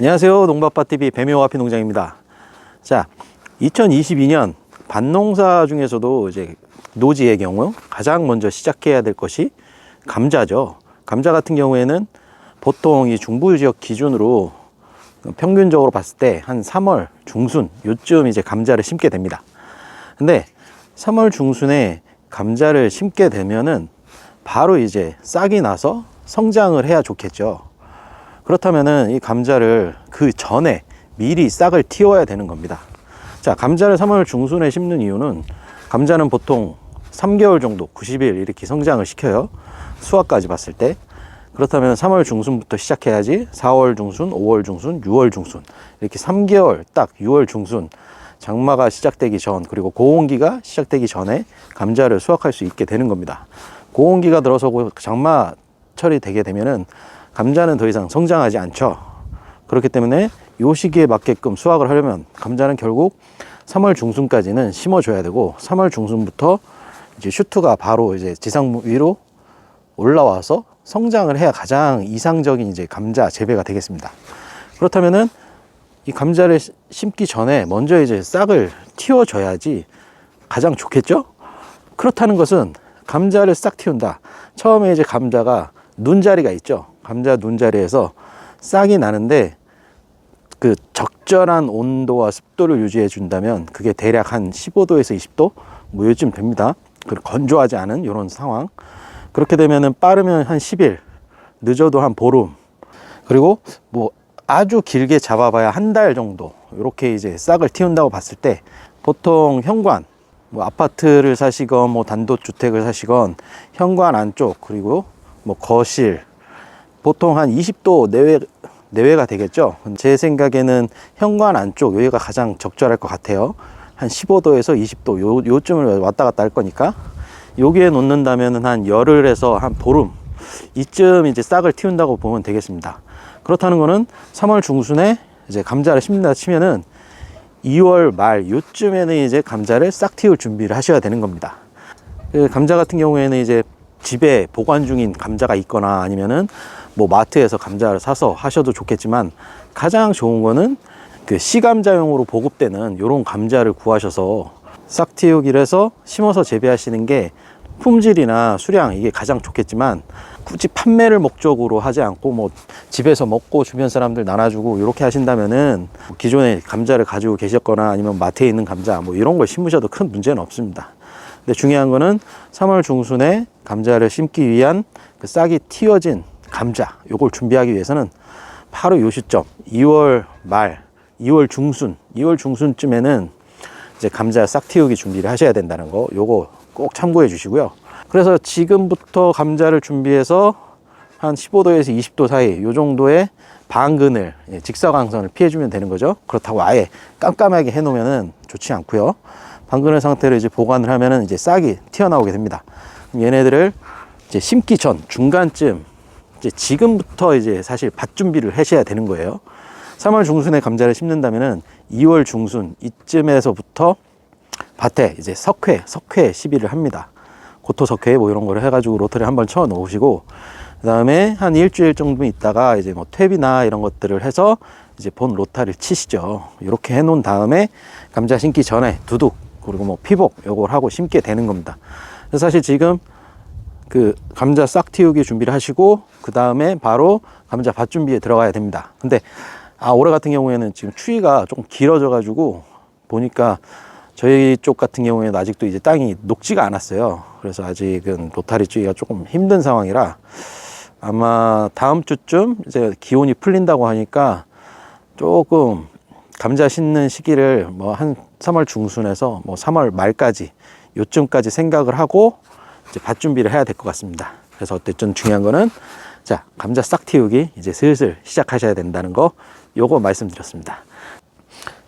안녕하세요. 농밥바TV 배미호와피 농장입니다. 자, 2022년 밭농사 중에서도 이제 노지의 경우 가장 먼저 시작해야 될 것이 감자죠. 감자 같은 경우에는 보통 이 중부 지역 기준으로 평균적으로 봤을 때 한 3월 중순 요쯤 이제 감자를 심게 됩니다. 근데 3월 중순에 감자를 심게 되면은 바로 이제 싹이 나서 성장을 해야 좋겠죠. 그렇다면은 이 감자를 그 전에 미리 싹을 틔워야 되는 겁니다. 자, 감자를 3월 중순에 심는 이유는 감자는 보통 3개월 정도, 90일 이렇게 성장을 시켜요. 수확까지 봤을 때. 그렇다면 3월 중순부터 시작해야지 4월 중순, 5월 중순, 6월 중순 이렇게 3개월 딱 6월 중순 장마가 시작되기 전 그리고 고온기가 시작되기 전에 감자를 수확할 수 있게 되는 겁니다. 고온기가 들어서고 장마철이 되게 되면은 감자는 더 이상 성장하지 않죠. 그렇기 때문에 이 시기에 맞게끔 수확을 하려면 감자는 결국 3월 중순까지는 심어줘야 되고 3월 중순부터 이제 슈트가 바로 이제 지상 위로 올라와서 성장을 해야 가장 이상적인 이제 감자 재배가 되겠습니다. 그렇다면은 이 감자를 시- 심기 전에 먼저 이제 싹을 틔워줘야지 가장 좋겠죠? 그렇다는 것은 감자를 싹 틔운다. 처음에 이제 감자가 눈자리가 있죠. 감자 눈자리에서 싹이 나는데 그 적절한 온도와 습도를 유지해 준다면 그게 대략 한 15도에서 20도 뭐 요즘 됩니다. 그리고 건조하지 않은 이런 상황. 그렇게 되면은 빠르면 한 10일, 늦어도 한 보름. 그리고 뭐 아주 길게 잡아봐야 한 달 정도 이렇게 이제 싹을 틔운다고 봤을 때 보통 현관 뭐 아파트를 사시건 뭐 단독주택을 사시건 현관 안쪽 그리고 뭐 거실 보통 한 20도 내외 내외가 되겠죠. 제 생각에는 현관 안쪽 여기가 가장 적절할 것 같아요. 한 15도에서 20도 요 요쯤을 왔다 갔다 할 거니까 여기에 놓는다면은 한 열흘에서 한 보름 이쯤 이제 싹을 틔운다고 보면 되겠습니다. 그렇다는 거는 3월 중순에 이제 감자를 심는다 치면은 2월 말 요쯤에는 이제 감자를 싹 틔울 준비를 하셔야 되는 겁니다. 그 감자 같은 경우에는 이제 집에 보관 중인 감자가 있거나 아니면은 뭐 마트에서 감자를 사서 하셔도 좋겠지만 가장 좋은 거는 그 씨감자용으로 보급되는 이런 감자를 구하셔서 싹 틔우기를 해서 심어서 재배하시는 게 품질이나 수량 이게 가장 좋겠지만 굳이 판매를 목적으로 하지 않고 뭐 집에서 먹고 주변 사람들 나눠주고 이렇게 하신다면은 기존에 감자를 가지고 계셨거나 아니면 마트에 있는 감자 뭐 이런 걸 심으셔도 큰 문제는 없습니다. 근데 중요한 거는 3월 중순에 감자를 심기 위한 그 싹이 틔어진 감자 요걸 준비하기 위해서는 바로 요 시점 2월 말 2월 중순 2월 중순쯤에는 이제 감자 싹 틔우기 준비를 하셔야 된다는 거 요거 꼭 참고해 주시고요. 그래서 지금부터 감자를 준비해서 한 15도에서 20도 사이 요 정도의 반근을 예, 직사광선을 피해 주면 되는 거죠. 그렇다고 아예 깜깜하게 해 놓으면은 좋지 않고요 반근을 상태로 이제 보관을 하면은 이제 싹이 튀어나오게 됩니다 얘네들을 이제 심기 전 중간쯤 이제 지금부터 이제 사실 밭 준비를 하셔야 되는 거예요. 3월 중순에 감자를 심는다면은 2월 중순 이쯤에서부터 밭에 이제 석회, 석회 시비를 합니다. 고토 석회 뭐 이런 거를 해가지고 로터리 한번 쳐 놓으시고 그 다음에 한 일주일 정도 있다가 이제 뭐 퇴비나 이런 것들을 해서 이제 본 로타를 치시죠. 이렇게 해 놓은 다음에 감자 심기 전에 두둑 그리고 뭐 피복 요걸 하고 심게 되는 겁니다. 사실 지금 그 감자 싹 틔우기 준비를 하시고 그 다음에 바로 감자 밭 준비에 들어가야 됩니다. 근데 아 올해 같은 경우에는 지금 추위가 조금 길어져 가지고 보니까 저희 쪽 같은 경우에는 아직도 이제 땅이 녹지가 않았어요. 그래서 아직은 로타리 찌기가 조금 힘든 상황이라 아마 다음 주쯤 이제 기온이 풀린다고 하니까 조금 감자 심는 시기를 뭐 한 3월 중순에서 뭐 3월 말까지 요쯤까지 생각을 하고 이제 밭 준비를 해야 될 것 같습니다. 그래서 어쨌든 중요한 거는 자 감자 싹 틔우기 이제 슬슬 시작하셔야 된다는 거 요거 말씀드렸습니다.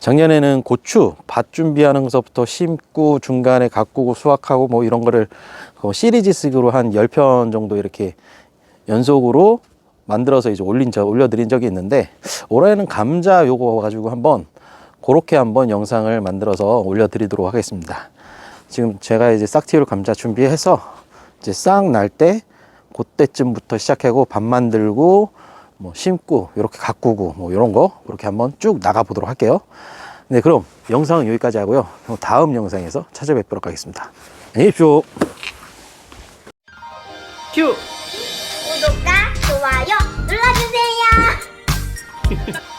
작년에는 고추 밭 준비하는 것부터 심고 중간에 가꾸고 수확하고 뭐 이런 거를 그 시리즈식으로 한 10편 정도 이렇게 연속으로 만들어서 이제 올린 적 올려드린 적이 있는데 올해는 감자 요거 가지고 한번 그렇게 한번 영상을 만들어서 올려드리도록 하겠습니다. 지금 제가 이제 싹티로 감자 준비해서 이제 싹 날 때 그때쯤부터 시작하고 밥 만들고 뭐 심고 이렇게 가꾸고 뭐 이런 거 그렇게 한번 쭉 나가 보도록 할게요. 네, 그럼 영상은 여기까지 하고요. 그럼 다음 영상에서 찾아뵙도록 하겠습니다. 안녕히 계십시오. 큐! 구독과 좋아요 눌러주세요.